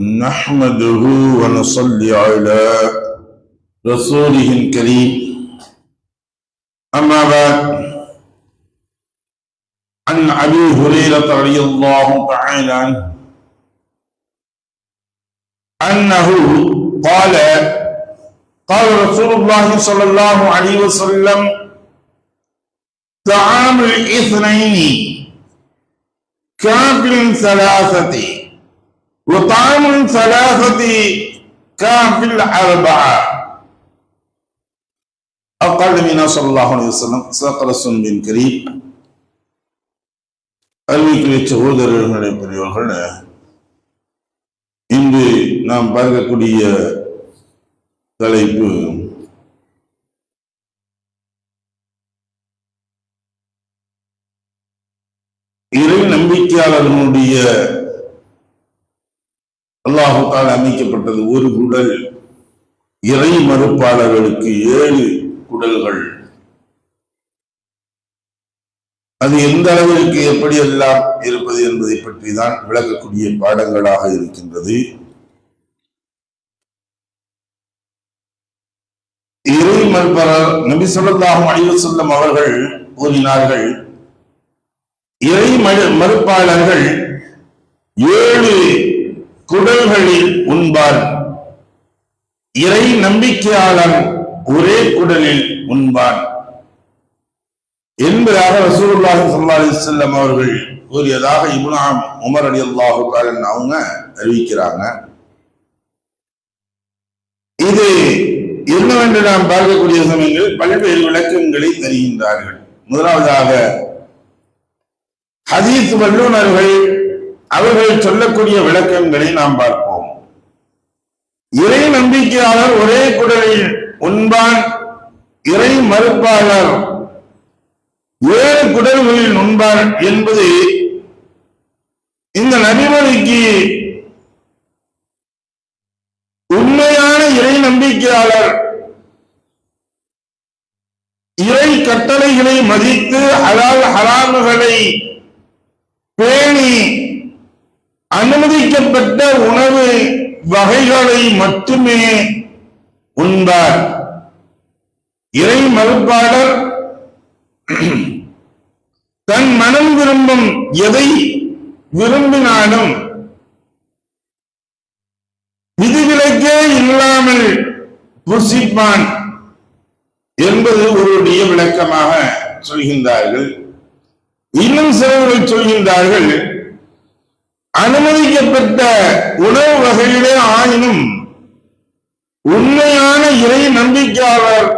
نحمده ونصلي على رسوله الكريم. أما بعد عن أبي هريرة رضي الله تعالى عنه أنه قال قال رسول الله صلى الله عليه وسلم طعام الاثنين كافل ثلاثة وطعام ثلاثة كافل أربعة أقل من صلى الله عليه وسلم صدق رسول بن كريم அறிவிக்கிற சகோதரர்களே பெரியவர்கள் இன்று நாம் பார்க்கக்கூடிய தலைப்பு இறை நம்பிக்கையாளர்களுடைய அல்லாஹுக்கால் அமைக்கப்பட்டது ஒரு குடல். இறை மறுப்பாளர்களுக்கு ஏழு குடல்கள். அது எந்த அளவிற்கு எப்படியெல்லாம் இருப்பது என்பதை பற்றி தான் விளக்கக்கூடிய பாடங்களாக இருக்கின்றது. இறை மறுப்பாளர் நபி சொல்லாஹும் அழிவு செல்லும் அவர்கள் கூறினார்கள் இறை மறுப்பாளர்கள் ஏழு குடல்களில் உண்பார். இறை நம்பிக்கையாளர் ஒரே குடலில் உண்பார். என்பதாக ரசூலுல்லாஹி ஸல்லல்லாஹு அலைஹி அவர்கள் கூறியதாக இப்னாம் உமர் அலி அல்லாஹு அவங்க அறிவிக்கிறாங்க. இது என்னவென்று நாம் பார்க்கக்கூடிய சமயங்களில் பல்வேறு விளக்கங்களை தருகின்றார்கள். முதலாவதாக ஹதீஸ் வல்லுநர்கள் அவர்கள் சொல்லக்கூடிய விளக்கங்களை நாம் பார்ப்போம். இறை நம்பிக்கையாளர் ஒரே குடலில் உண்பான் இறை மறுப்பாளர் ஏழு குடல்களில் உண்பான் என்பது இந்த நபிமொழிக்கு உண்மையான இறை நம்பிக்கையாளர் இறை கட்டளைகளை மதித்து அலால் ஹராமுகளை பேணி அனுமதிக்கப்பட்ட உணவு வகைகளை மட்டுமே உண்பார். இறை மறுப்பாளர் தன் மனம் விரும்பும் எதை விரும்பினாலும் விதிவிலக்கே இல்லாமல் புசிப்பான் என்பது ஒருவருடைய விளக்கமாக சொல்கின்றார்கள். இன்னும் சிலர்கள் சொல்கின்றார்கள் அனுமதிக்கப்பட்ட உணவு வகையிலே ஆயினும் உண்மையான இறை நம்பிக்கையாளர்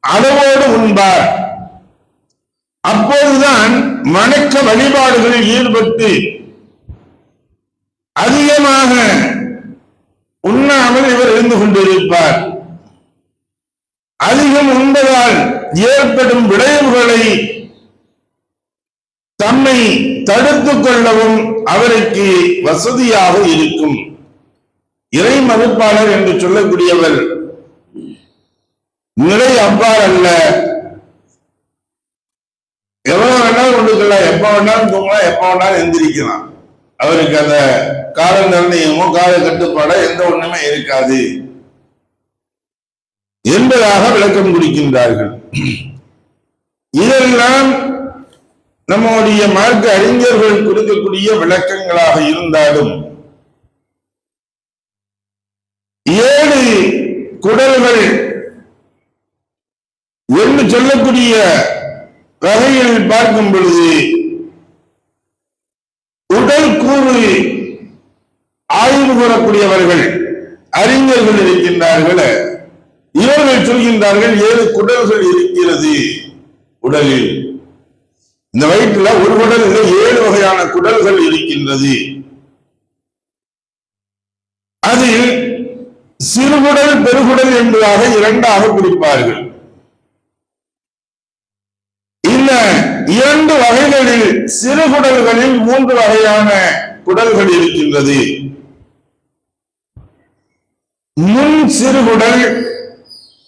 அளவோடு உண்பார். அப்போதுதான் வணக்க வழிபாடுகளில் ஈடுபட்டு அதிகமாக உண்ணாமல் இவர் இருந்து கொண்டிருப்பார். அதிகம் உண்பதால் ஏற்படும் விளைவுகளை தம்மை தடுத்துக் கொள்ளவும் அவருக்கு வசதியாக இருக்கும். இறை மறுப்பாளர் என்று சொல்லக்கூடியவர் நிலை அவ்வாறு அல்ல. எவ்வளவு வேணாலும் கொண்டுக்கலாம் எப்ப வேணாலும் தூங்கலாம் எப்ப வேணாலும் எந்திரிக்கலாம். அவருக்கு அந்த கால நிர்ணயமோ கால கட்டுப்பாடோ எந்த ஒண்ணுமே இருக்காது. என்பதாக விளக்கம் கொடுக்கின்றார்கள். இதெல்லாம் நம்முடைய மார்க்க அறிஞர்கள் கொடுக்கக்கூடிய விளக்கங்களாக இருந்தாலும் ஏழு குடல்கள் என்று சொல்லக்கூடிய வகையில் பார்க்கும் பொழுது உடல் கூறு ஆய்வு கூறக்கூடியவர்கள் அறிஞர்கள் இருக்கின்றார்கள். இவர்கள் சொல்கின்றார்கள் ஏழு குடல்கள் இருக்கிறது உடலில். இந்த வயிற்றுல ஒரு குடலில் ஏழு வகையான குடல்கள் இருக்கின்றது. அதில் சிறுகுடல் பெருகுடல் என்பதாக இரண்டாக பிரிப்பார்கள். இல்ல இரண்டு வகைகளில் சிறுகுடல்களில் மூன்று வகையான குடல்கள் இருக்கின்றது. முன் சிறுகுடல்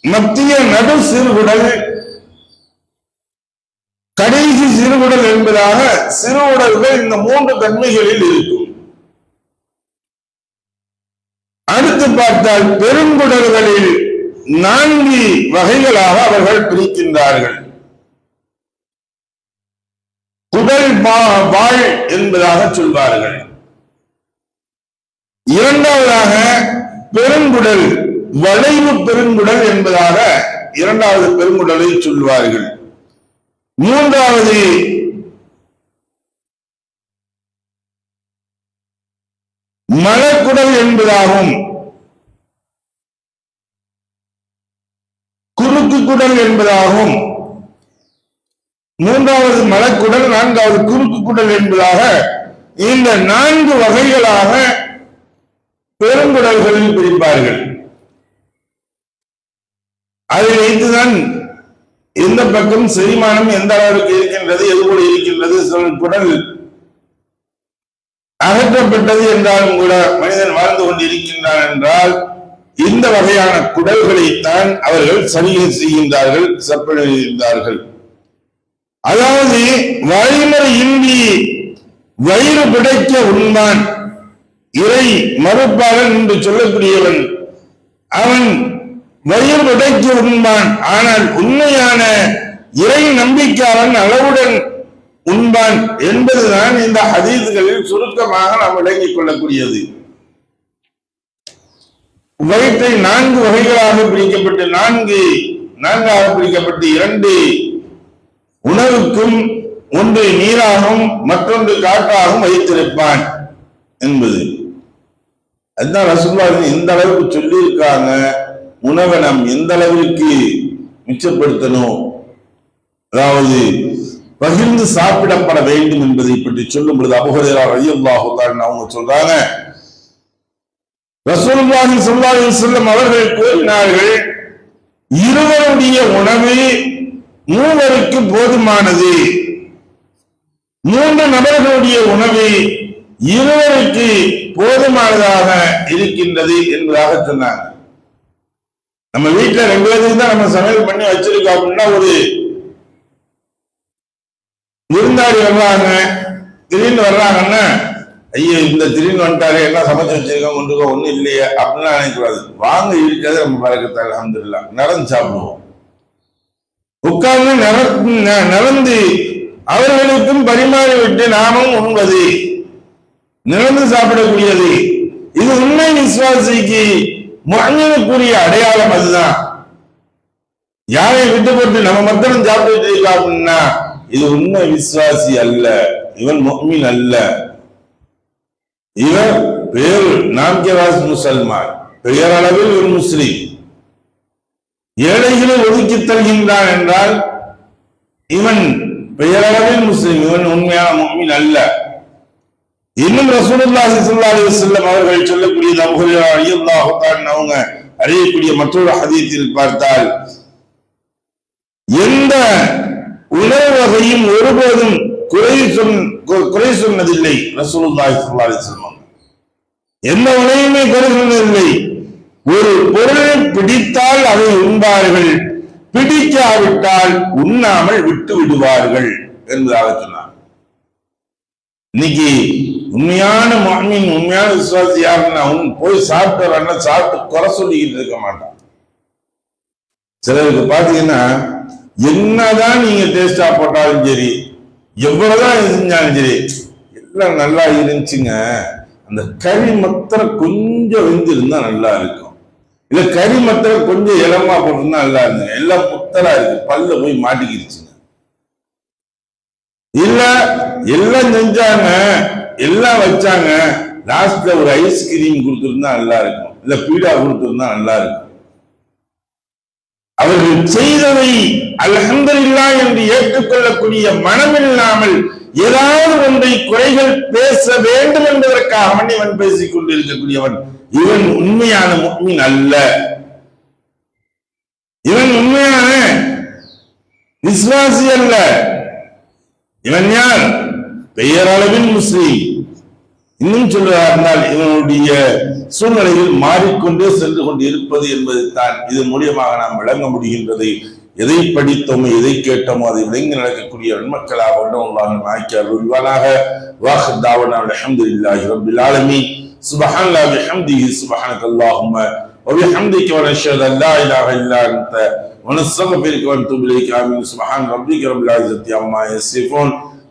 மத்திய நடு சிறுகுடல் கடைசி சிறுகுடல் என்பதாக சிறுகுடல்கள் இந்த மூன்று தன்மைகளில் இருக்கும். அடுத்து பார்த்தால் பெருங்குடல்களில் நான்கு வகைகளாக அவர்கள் பிரிக்கின்றார்கள். குடல் பா- வாழ் என்பதாக சொல்வார்கள். இரண்டாவதாக பெருங்குடல் வளைவு பெருங்குடல் என்பதாக இரண்டாவது பெருங்குடலை சொல்வார்கள். மூன்றாவது மலக்குடல் என்பதாகும். குறுக்கு குடல் என்பதாகும். மூன்றாவது மலக்குடல் நான்காவது குறுக்கு குடல் என்பதாக இந்த நான்கு வகைகளாக பெருங்குடல்களில் பிரிப்பார்கள். அதை வைத்துதான் எந்த பக்கம் செரிமானம் எந்த அளவிற்கு இருக்கின்றது எது இருக்கின்றது குடல் அகற்றப்பட்டது என்றாலும் கூட மனிதன் வாழ்ந்து கொண்டிருக்கின்றான் என்றால் இந்த வகையான குடல்களைத்தான் அவர்கள் சலுகை செய்கின்றார்கள் செப்பனிடுகின்றார்கள் அதாவது வழிமுறை இன்றி வயிறு பிடைக்க உண்பான் இறை மறுப்பாளன் என்று சொல்லக்கூடியவன் அவன் வயிறு பிடைக்க உண்பான். ஆனால் உண்மையான இறை நம்பிக்கையாளன் அளவுடன் உண்பான் என்பதுதான் இந்த ஹதீதுகளில் சுருக்கமாக நாம் விளங்கிக் கொள்ளக்கூடியது. வயிற்றை நான்கு வகைகளாக பிரிக்கப்பட்டு நான்கு நான்காக பிரிக்கப்பட்டு இரண்டு. உணவுக்கும் ஒன்று நீராகவும் மற்றொன்று காற்றாகவும் வைத்திருப்பான் என்பது. அதுதான் ரசூலுல்லாஹி எந்த அளவுக்கு சொல்லியிருக்காங்க. உணவை நாம் எந்த அளவிற்கு மிச்சப்படுத்தணும்? அதாவது பகிர்ந்து சாப்பிடப்பட வேண்டும் என்பதை பற்றி சொல்லும் பொழுது அபுஹரேரா ரலியல்லாஹு அவங்க சொல்றாங்க. ரசூலுல்லாஹி சொல்லாஹி செல்லும் அவர்கள் கூறினார்கள் இருவருடைய உணவு மூவருக்கு போதுமானது. மூன்று நபர்களுடைய உணவு இருவருக்கு போதுமானதாக இருக்கின்றது என்பதாக சொன்னாங்க. நம்ம வீட்டுல ரெண்டு பேருக்கு தான் நம்ம சமையல் பண்ணி வச்சிருக்கோம் அப்படின்னா ஒரு விருந்தாடி வர்றாங்க திடீர்னு வர்றாங்கன்னா ஐயோ இந்த திடீர்னு வந்துட்டாரு என்ன சமைச்சு வச்சிருக்கோம்? கொண்டுக்கோ ஒண்ணும் இல்லையே அப்படிலாம் நினைக்கூடாது வாங்க இருக்கிறது நம்ம பழக்கத்தால் அலமதுல்லா நடந்து சாப்பிடுவோம். உட்கார்ந்து நட- நடந்து அவர்களுக்கும் பரிமாறி விட்டு நாமும் உண்பது. நிறந்து சாப்பிடக்கூடியது. இது உண்மை விசுவாசிக்கு முகங்களுக்குரிய அடையாளம் அதுதான். யாரை விட்டு போட்டு நம்ம மக்களும் சாப்பிட்டு அப்படின்னா இது உண்மை விசுவாசி அல்ல. இவன் முஹ்மின் அல்ல. இவன் பேர் நாம்கேவாஸ் முசல்மான். பெயரளவில் ஒரு முஸ்லீம். ஏழைகளை ஒதுக்கி தருகின்றான் என்றால் இவன் பெயரளவில் முஸ்லீம். இவன் உண்மையான முஹ்மின் அல்ல. இன்னும் ரசூலுல்லாஹி ஸல்லல்லாஹு அலைஹி வஸல்லம் அவர்கள் சொல்லக்கூடிய அபூ ரலியல்லாஹு தஆலா அவங்க அறியக்கூடிய மற்றொரு ஹதீஸில் பார்த்தால் எந்த உணவு வகையும் ஒருபோதும் குறை சொன் குறை சொன்னதில்லை ரசூலுல்லாஹி ஸல்லல்லாஹு அலைஹி வஸல்லம் எந்த உணவுமே குறை சொன்னதில்லை. ஒரு பொருளை பிடித்தால் அதை உண்பார்கள் பிடிக்காவிட்டால் உண்ணாமல் விட்டு விடுவார்கள் என்பதாக சொன்னார் இன்னைக்கு உண்மையான மாமின் உண்மையான விசுவாசி யாருன்னா அவன் போய் சாப்பிட்டு வரான்னா சாப்பிட்டு குறை சொல்லிக்கிட்டு இருக்க மாட்டான். சிலருக்கு பாத்தீங்கன்னா என்னதான் நீங்க டேஸ்டா போட்டாலும் சரி எவ்வளவுதான் செஞ்சாலும் சரி எல்லாம் நல்லா இருந்துச்சுங்க. அந்த கறி மத்திர கொஞ்சம் வெந்திருந்தா நல்லா இருக்கும். இல்ல கறி மத்திர கொஞ்சம் இளமா போட்டிருந்தா நல்லா இருந்துங்க. எல்லாம் புத்தரா இருக்கு. பல்ல போய் மாட்டிக்கிடுச்சுங்க இல்ல எல்லாம் செஞ்சாங்க. எல்லாம் வச்சாங்க. லாஸ்ட்ல ஒரு ஐஸ்கிரீம் கொடுத்திருந்தா நல்லா இருக்கும். இல்ல பீடா கொடுத்துருந்தா நல்லா இருக்கும். அவர்கள் செய்ததை அல்ஹம்துலில்லா என்று ஏற்றுக்கொள்ளக்கூடிய மனமில்லாமல் ஏதாவது ஒன்றை குறைகள் பேச வேண்டும் என்பதற்காக அவன் இவன் பேசிக் கொண்டிருக்கக்கூடியவன் இவன் உண்மையான முக்மின் அல்ல. இவன் உண்மையான விஸ்வாசி அல்ல. இவன் யார்? பெயரளவில் முஸ்லீம் இன்னும் சொல்வதாக இருந்தால் இவனுடைய சூழ்நிலையில் மாறிக்கொண்டே சென்று கொண்டு இருப்பது என்பது தான் இது மூலியமாக நாம் விளங்க முடிகின்றது எதை படித்தோமோ எதை கேட்டோமோ அதை விளங்கி நடக்கக்கூடிய நன்மக்களாக உள்ளவங்களாக ஆக்கி அருள்வானாக வாஹ் தாவனா அல்ஹம்துலில்லாஹி ரப்பில் ஆலமீன் سبحان الله بحمده سبحانك اللهم وبحمدك ونشهد ان لا اله الا انت ونستغفرك ونتوب اليك امين سبحان ربك رب العزه عما يصفون